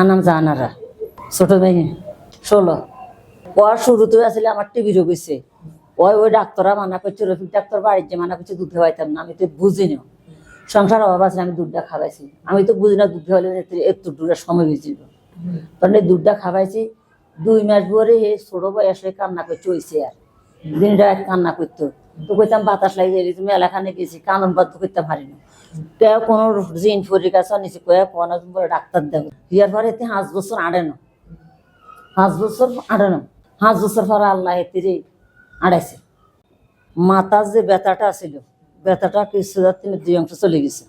আনাম জানারা। ছোট মেয়ে ষোলো। ওর শুরুতে আসলে আমার টিভি রোগ হয়েছে ওই ওই ডাক্তাররা মানা করছে, রফিক ডাক্তার বাড়িতে মানা করছে, দুধ খাওয়াইতাম না। আমি তো বুঝি সংসার অভাব আছে, আমি দুধটা খাওয়াইছি। আমি তো বুঝি না দুধ খাওয়াইলে একটু দূরের সময় হয়েছিল তখন এই দুধটা খাওয়াইছি। দুই মাস পরে হে ছোট বয়সে কান্না করছে হয়েছে আর দিন রাত কান্না করতো। তো কইতাম বাতাস লাগিয়ে তুমি এলাকানে গেছি, কানন বাধ্য করতে পারি না কেউ কোনো বলে ডাক্তার দেবো ইয়ার পরে এতে বছর বছর বছর পরে আল্লাহ এতিরে আড়াইছে। যে ব্যথাটা ব্যথাটা তিনি দুই অংশ চলে গেছে।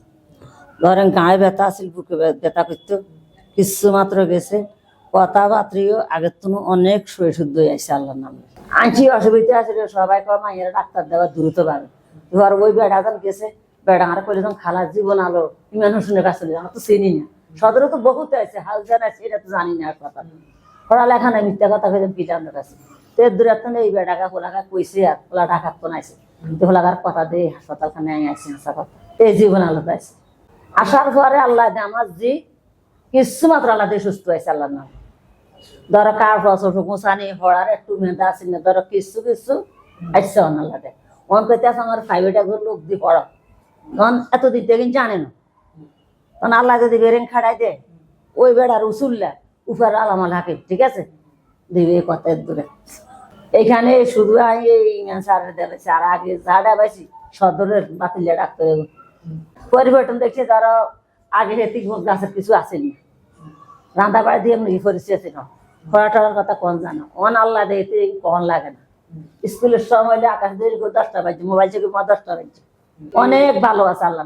ধরেন গায়ে ব্যথা আছিল, বুকে ব্য- ব্যথা করতো কিছু মাত্র গেছে। কথাবার্তাও আগের তুনো অনেক সই শুদ্ধ আসছে আল্লাহর নামে। আঁচি অসুবিধা আছে সবাই মাইয়েরা ডাক্তার দেওয়া দ্রুত পাবে ধর ওই বেড়া যখন গেছে। বেড়া, আর করে যখন খালার জীবন আলো ইমান হোসেনের কাছে আমরা তো চিনি না। সদরে তো বহুত আছে, হাল জান এটা তো জানি না আর কথা। পড়ালেখা নাই, মিথ্যা কথা কইতাম পিতানোর কাছে? তো এর দূরে তো এই বেড়াকা, হোলাকা কইছে আর, হোলা ঢাকা তো নাইছে। তো হোলাকার কথা দিয়ে হাসপাতাল খানে আসছি হাসা কথা। এই জীবন আলো পাইছে। আসার পরে আল্লাহ আমার জি কিছু মাত্র আল্লাহ দিয়ে সুস্থ হয়েছে, আল্লাহর নাম। ধরো কার ফসল গোসানি হড়ার একটু মেধা আছে না, ধরো কিছু কিছু আসছে আল্লাহ দে অন কইতে আমার ফাইভেটা লোক দিয়ে পড়া তখন এত দিক থেকে জানে না। তখন আল্লাহ যদি বেরেন খাড়াই দে ওই বেড়ার উসুল্লা উপর আলামাল হাকে ঠিক আছে? দিবে কথা দূরে। এইখানে শুধু এই ইমান স্যারের দেবেছি আর আগে যা পাইছি সদরের বাতিলে ডাক্তার পরিবর্তন দেখছে তারা আগে হেতিক গাছের কিছু আসেনি। রান্না বাড়ি দিয়ে এমনি পরিচয় না। খরা টরার কথা কোন জানো? অন আল্লাহ দেখতে কন লাগে না। স্কুলের সময় হলে আকাশ দিয়ে দশটা বাজছে, মোবাইল থেকে দশটা বাজছে। অনেক ভালো আছে আল্লাহ